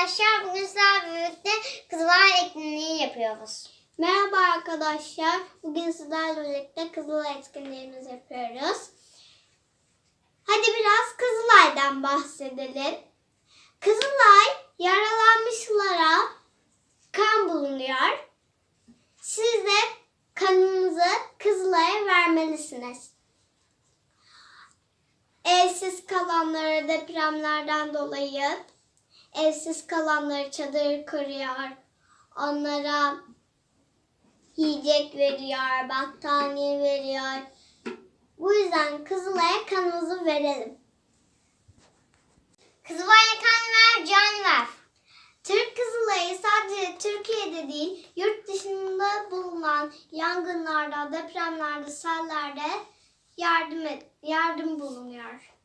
arkadaşlar. Bugün sizlerle birlikte Kızılay etkinliği yapıyoruz. Merhaba arkadaşlar. Bugün sizlerle birlikte Kızılay etkinliğimizi yapıyoruz. Hadi biraz Kızılay'dan bahsedelim. Kızılay yaralanmışlara kan bulunuyor. Siz de kanınızı Kızılay'a vermelisiniz. Evsiz kalanlara depremlerden dolayı evsiz kalanları çadır kuruyor. Onlara yiyecek veriyor, battaniye veriyor. Bu yüzden Kızılay'a kanımızı verelim. Kızılay'a kan ver, can ver. Türk Kızılay'ı sadece Türkiye'de değil, yurt dışında bulunan yangınlarda, depremlerde, sellerde yardım et, yardım bulunuyor.